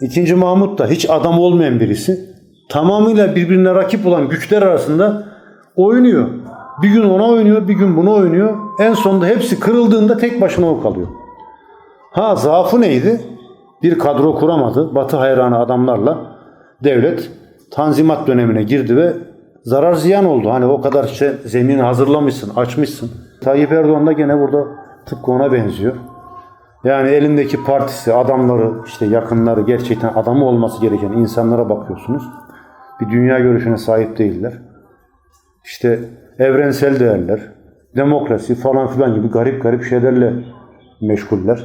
İkinci Mahmut da hiç adam olmayan birisi. Tamamıyla birbirine rakip olan güçler arasında oynuyor. Bir gün ona oynuyor, bir gün buna oynuyor. En sonunda hepsi kırıldığında tek başına o kalıyor. Ha zaafı neydi? Bir kadro kuramadı. Batı hayranı adamlarla devlet tanzimat dönemine girdi ve zarar ziyan oldu. Hani o kadar işte zemini hazırlamışsın, açmışsın. Tayyip Erdoğan da gene burada tıpkı ona benziyor. Yani elindeki partisi, adamları, işte yakınları gerçekten adamı olması gereken insanlara bakıyorsunuz. Bir dünya görüşüne sahip değiller. İşte evrensel değerler, demokrasi falan filan gibi garip garip şeylerle meşguller.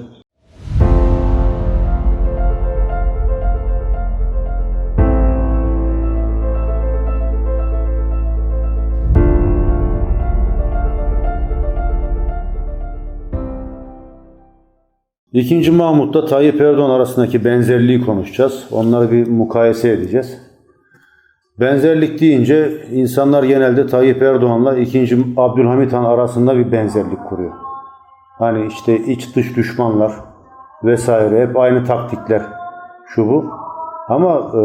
İkinci Mahmut'la Tayyip Erdoğan arasındaki benzerliği konuşacağız. Onları bir mukayese edeceğiz. Benzerlik deyince insanlar genelde Tayyip Erdoğan'la ikinci Abdülhamit Han arasında bir benzerlik kuruyor. Hani işte iç dış düşmanlar vesaire hep aynı taktikler şu bu. Ama e,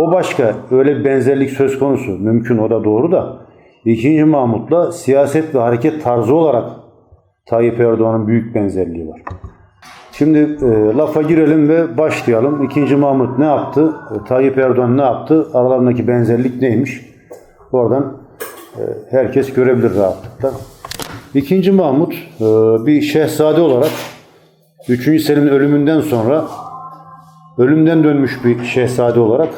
o başka öyle bir benzerlik söz konusu mümkün o da doğru da ikinci Mahmut'la siyaset ve hareket tarzı olarak Tayyip Erdoğan'ın büyük benzerliği var. Şimdi e, lafa girelim ve başlayalım. İkinci Mahmut ne yaptı? E, Tayyip Erdoğan ne yaptı? Aralarındaki benzerlik neymiş? Oradan e, herkes görebilir rahatlıkla. İkinci Mahmut e, bir şehzade olarak 3. Selim'in ölümünden sonra ölümden dönmüş bir şehzade olarak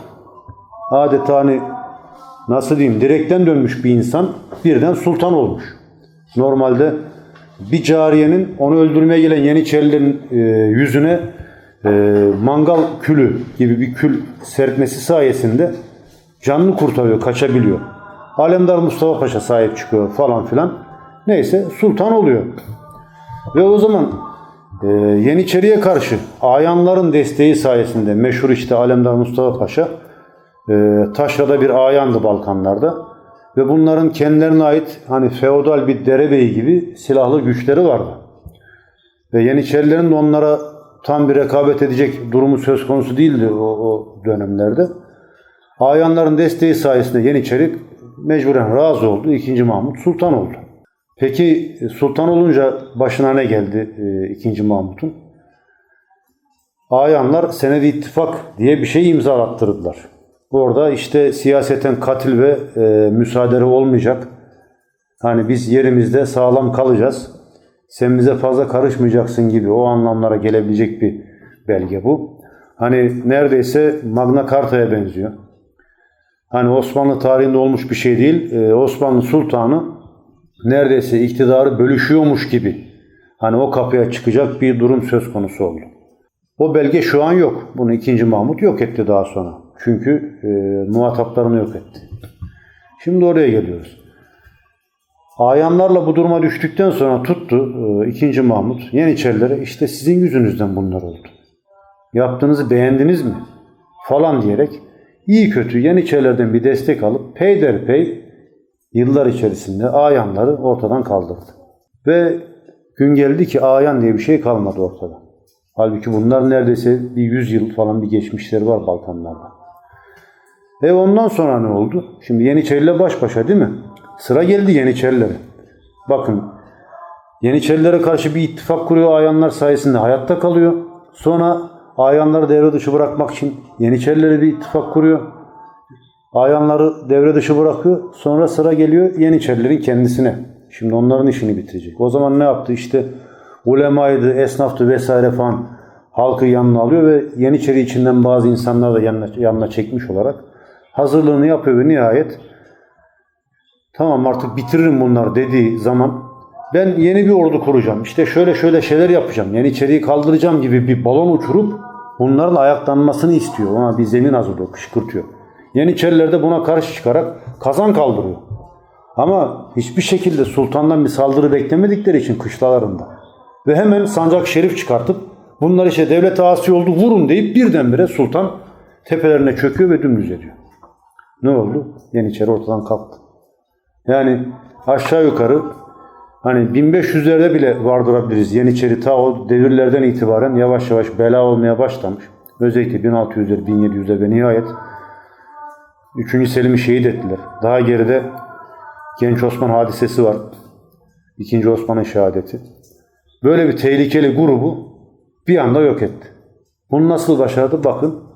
adeta hani nasıl diyeyim direkten dönmüş bir insan birden sultan olmuş. Normalde bir cariyenin onu öldürmeye gelen Yeniçerilerin e, yüzüne e, mangal külü gibi bir kül serpmesi sayesinde canını kurtarıyor, kaçabiliyor. Alemdar Mustafa Paşa sahip çıkıyor falan filan. Neyse sultan oluyor. Ve o zaman e, Yeniçeri'ye karşı ayanların desteği sayesinde meşhur işte Alemdar Mustafa Paşa e, taşrada bir ayandı Balkanlarda. Ve bunların kendilerine ait hani feodal bir derebeyi gibi silahlı güçleri vardı. Ve Yeniçerilerin de onlara tam bir rekabet edecek durumu söz konusu değildi o, o dönemlerde. Ayanların desteği sayesinde Yeniçeri mecburen razı oldu. İkinci Mahmut sultan oldu. Peki sultan olunca başına ne geldi e, ikinci Mahmut'un? Ayanlar senedi ittifak diye bir şey imzalattırdılar. Orada işte siyaseten katil ve e, müsaadere olmayacak. Hani biz yerimizde sağlam kalacağız. Sen bize fazla karışmayacaksın gibi o anlamlara gelebilecek bir belge bu. Hani neredeyse Magna Carta'ya benziyor. Hani Osmanlı tarihinde olmuş bir şey değil. E, Osmanlı Sultanı neredeyse iktidarı bölüşüyormuş gibi. Hani o kapıya çıkacak bir durum söz konusu oldu. O belge şu an yok. Bunu 2. Mahmut yok etti daha sonra. Çünkü e, muhataplarını yok etti. Şimdi oraya geliyoruz. Ayanlarla bu duruma düştükten sonra tuttu e, 2. Mahmut Yeniçerilere işte sizin yüzünüzden bunlar oldu. Yaptığınızı beğendiniz mi? Falan diyerek iyi kötü Yeniçerilerden bir destek alıp peyderpey yıllar içerisinde ayanları ortadan kaldırdı. Ve gün geldi ki ayan diye bir şey kalmadı ortada. Halbuki bunlar neredeyse bir 100 yıl falan bir geçmişleri var Balkanlarda. E ondan sonra ne oldu? Şimdi Yeniçeriler baş başa değil mi? Sıra geldi Yeniçerilere. Bakın Yeniçerilere karşı bir ittifak kuruyor ayanlar sayesinde hayatta kalıyor. Sonra ayanları devre dışı bırakmak için Yeniçerilere bir ittifak kuruyor. Ayanları devre dışı bırakıyor. Sonra sıra geliyor Yeniçerilerin kendisine. Şimdi onların işini bitirecek. O zaman ne yaptı? İşte ulemaydı, esnaftı vesaire falan halkı yanına alıyor ve Yeniçeri içinden bazı insanlar da yanına, yanına çekmiş olarak hazırlığını yapıyor ve nihayet tamam artık bitiririm bunlar dediği zaman ben yeni bir ordu kuracağım. İşte şöyle şöyle şeyler yapacağım. Yeniçeri'yi kaldıracağım gibi bir balon uçurup bunların ayaklanmasını istiyor. Ona bir zemin hazırlıyor, kışkırtıyor. Yeniçeriler de buna karşı çıkarak kazan kaldırıyor. Ama hiçbir şekilde sultandan bir saldırı beklemedikleri için kışlalarında. Ve hemen sancak şerif çıkartıp bunlar işte devlet asi oldu vurun deyip birdenbire sultan tepelerine çöküyor ve dümdüz ediyor. Ne oldu? Yeniçeri ortadan kalktı. Yani aşağı yukarı hani 1500'lerde bile vardırabiliriz. Yeniçeri ta o devirlerden itibaren yavaş yavaş bela olmaya başlamış. Özellikle 1600'ler, 1700'ler ve nihayet 3. Selim'i şehit ettiler. Daha geride Genç Osman hadisesi var. 2. Osman'ın şehadeti. Böyle bir tehlikeli grubu bir anda yok etti. Bunu nasıl başardı? Bakın.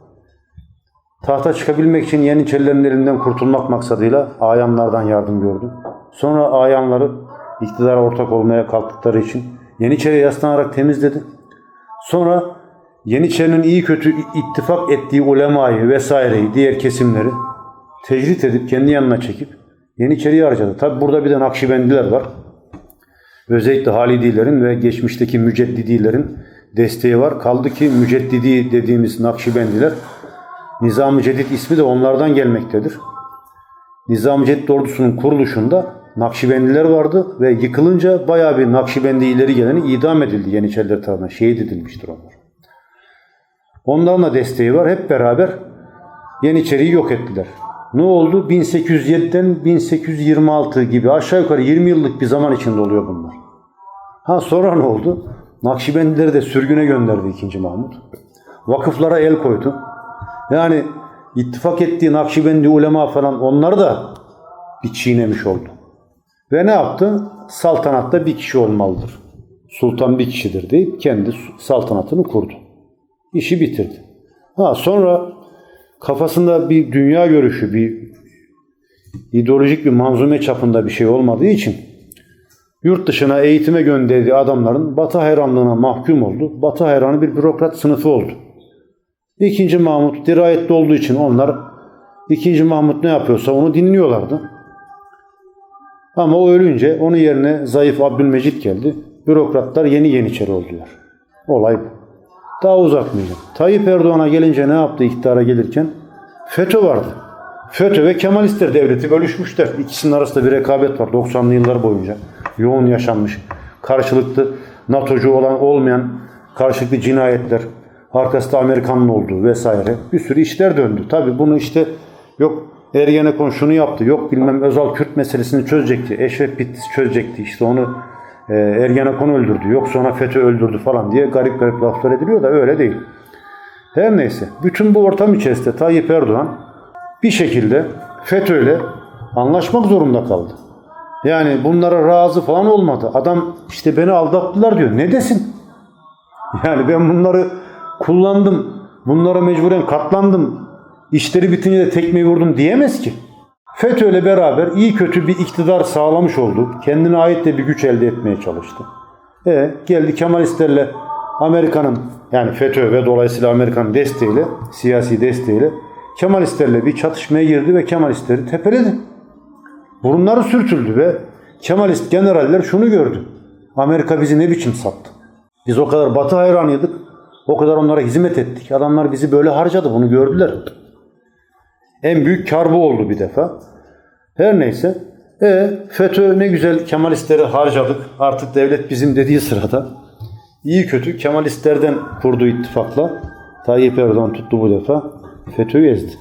Tahta çıkabilmek için Yeniçerilerin elinden kurtulmak maksadıyla ayanlardan yardım gördü. Sonra ayanları iktidara ortak olmaya kalktıkları için Yeniçeri'ye yaslanarak temizledi. Sonra Yeniçeri'nin iyi kötü ittifak ettiği ulemayı vesaireyi, diğer kesimleri tecrit edip kendi yanına çekip Yeniçeri'yi harcadı. Tabi burada bir de Nakşibendiler var. Özellikle Halidilerin ve geçmişteki Müceddidilerin desteği var. Kaldı ki Müceddidi dediğimiz Nakşibendiler Nizam-ı Cedid ismi de onlardan gelmektedir. Nizam-ı Cedid ordusunun kuruluşunda Nakşibendiler vardı ve yıkılınca bayağı bir Nakşibendi ileri geleni idam edildi Yeniçeriler tarafından. Şehit edilmiştir onlar. Onların da desteği var. Hep beraber Yeniçeri'yi yok ettiler. Ne oldu? 1807'den 1826 gibi aşağı yukarı 20 yıllık bir zaman içinde oluyor bunlar. Ha sonra ne oldu? Nakşibendileri de sürgüne gönderdi 2. Mahmut. Vakıflara el koydu. Yani ittifak ettiği Nakşibendi ulema falan onları da bir çiğnemiş oldu. Ve ne yaptı? Saltanatta bir kişi olmalıdır. Sultan bir kişidir deyip kendi saltanatını kurdu. İşi bitirdi. Ha sonra kafasında bir dünya görüşü, bir ideolojik bir manzume çapında bir şey olmadığı için yurt dışına eğitime gönderdiği adamların Batı hayranlığına mahkum oldu. Batı hayranı bir bürokrat sınıfı oldu. İkinci Mahmut dirayetli olduğu için onlar ikinci Mahmut ne yapıyorsa onu dinliyorlardı. Ama o ölünce onun yerine zayıf Abdülmecit geldi. Bürokratlar yeni yeniçeri oldular. Olay bu. Daha uzatmayacağım. Tayyip Erdoğan'a gelince ne yaptı iktidara gelirken? FETÖ vardı. FETÖ ve Kemalistler devleti bölüşmüşler. İkisinin arasında bir rekabet var 90'lı yıllar boyunca. Yoğun yaşanmış. Karşılıklı NATO'cu olan olmayan karşılıklı cinayetler, arkasında Amerikan'ın olduğu vesaire bir sürü işler döndü. Tabi bunu işte yok Ergenekon şunu yaptı, yok bilmem Özal Kürt meselesini çözecekti, Eşref Bitlis çözecekti, işte onu e, Ergenekon öldürdü, yok sonra FETÖ öldürdü falan diye garip garip laflar ediliyor da öyle değil. Her neyse, bütün bu ortam içerisinde Tayyip Erdoğan bir şekilde FETÖ ile anlaşmak zorunda kaldı. Yani bunlara razı falan olmadı. Adam işte beni aldattılar diyor. Ne desin? Yani ben bunları kullandım. Bunlara mecburen katlandım. İşleri bitince de tekmeyi vurdum diyemez ki. FETÖ ile beraber iyi kötü bir iktidar sağlamış oldu. Kendine ait de bir güç elde etmeye çalıştı. E geldi Kemalistlerle Amerika'nın yani FETÖ ve dolayısıyla Amerika'nın desteğiyle, siyasi desteğiyle Kemalistlerle bir çatışmaya girdi ve Kemalistleri tepeledi. Burunları sürtüldü ve Kemalist generaller şunu gördü. Amerika bizi ne biçim sattı? Biz o kadar batı hayranıydık. O kadar onlara hizmet ettik. Adamlar bizi böyle harcadı. Bunu gördüler. En büyük kar bu oldu bir defa. Her neyse. E, FETÖ ne güzel Kemalistleri harcadık. Artık devlet bizim dediği sırada. iyi kötü Kemalistlerden kurduğu ittifakla Tayyip Erdoğan tuttu bu defa. FETÖ'yü ezdi.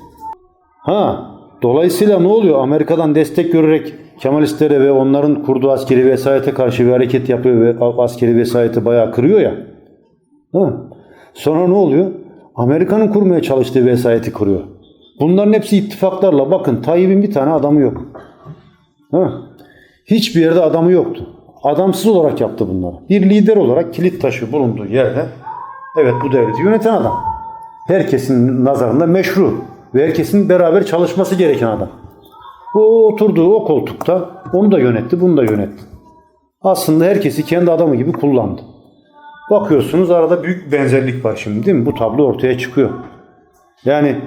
Ha, dolayısıyla ne oluyor? Amerika'dan destek görerek Kemalistlere ve onların kurduğu askeri vesayete karşı bir hareket yapıyor ve askeri vesayeti bayağı kırıyor ya. Ha. Sonra ne oluyor? Amerika'nın kurmaya çalıştığı vesayeti kuruyor. Bunların hepsi ittifaklarla. Bakın Tayyip'in bir tane adamı yok. Ha. Hiçbir yerde adamı yoktu. Adamsız olarak yaptı bunları. Bir lider olarak kilit taşı bulunduğu yerde evet bu devleti yöneten adam. Herkesin nazarında meşru ve herkesin beraber çalışması gereken adam. O oturduğu o koltukta onu da yönetti, bunu da yönetti. Aslında herkesi kendi adamı gibi kullandı. Bakıyorsunuz arada büyük benzerlik var şimdi değil mi? Bu tablo ortaya çıkıyor. Yani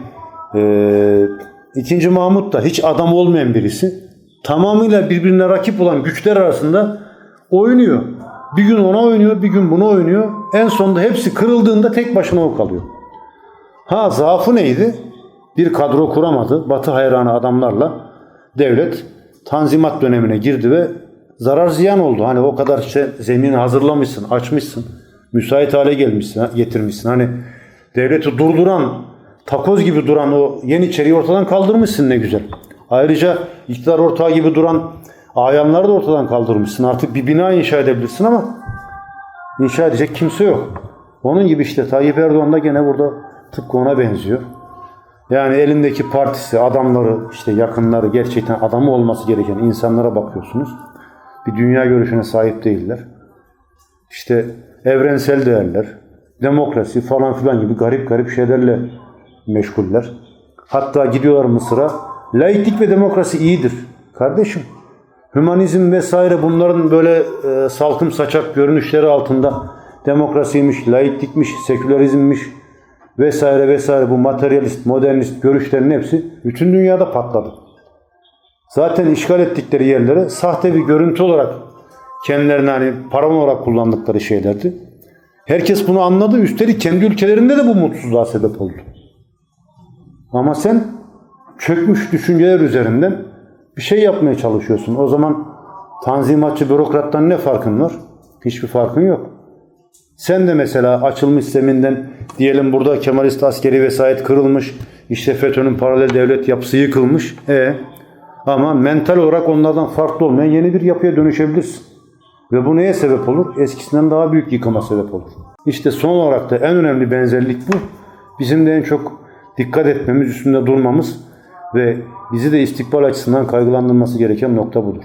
ee, ikinci Mahmut da hiç adam olmayan birisi. Tamamıyla birbirine rakip olan güçler arasında oynuyor. Bir gün ona oynuyor, bir gün buna oynuyor. En sonunda hepsi kırıldığında tek başına o kalıyor. Ha zaafı neydi? Bir kadro kuramadı. Batı hayranı adamlarla devlet tanzimat dönemine girdi ve zarar ziyan oldu. Hani o kadar işte zemini hazırlamışsın, açmışsın, müsait hale gelmişsin, getirmişsin. Hani devleti durduran, takoz gibi duran o Yeniçeri'yi ortadan kaldırmışsın ne güzel. Ayrıca iktidar ortağı gibi duran ayanları da ortadan kaldırmışsın. Artık bir bina inşa edebilirsin ama inşa edecek kimse yok. Onun gibi işte Tayyip Erdoğan da gene burada tıpkı ona benziyor. Yani elindeki partisi, adamları, işte yakınları gerçekten adamı olması gereken insanlara bakıyorsunuz. Bir dünya görüşüne sahip değiller. İşte evrensel değerler, demokrasi falan filan gibi garip garip şeylerle meşguller. Hatta gidiyorlar Mısır'a. Laiklik ve demokrasi iyidir. Kardeşim, hümanizm vesaire bunların böyle e, salkım saçak görünüşleri altında demokrasiymiş, laiklikmiş, sekülerizmmiş vesaire vesaire bu materyalist, modernist görüşlerin hepsi bütün dünyada patladı. Zaten işgal ettikleri yerlere sahte bir görüntü olarak kendilerine hani paravan olarak kullandıkları şeylerdi. Herkes bunu anladı. Üstelik kendi ülkelerinde de bu mutsuzluğa sebep oldu. Ama sen çökmüş düşünceler üzerinden bir şey yapmaya çalışıyorsun. O zaman tanzimatçı bürokrattan ne farkın var? Hiçbir farkın yok. Sen de mesela açılmış zeminden diyelim burada Kemalist askeri vesayet kırılmış. işte FETÖ'nün paralel devlet yapısı yıkılmış. E ama mental olarak onlardan farklı olmayan yeni bir yapıya dönüşebilirsin. Ve bu neye sebep olur? Eskisinden daha büyük yıkıma sebep olur. İşte son olarak da en önemli benzerlik bu. Bizim de en çok dikkat etmemiz, üstünde durmamız ve bizi de istikbal açısından kaygılandırması gereken nokta budur.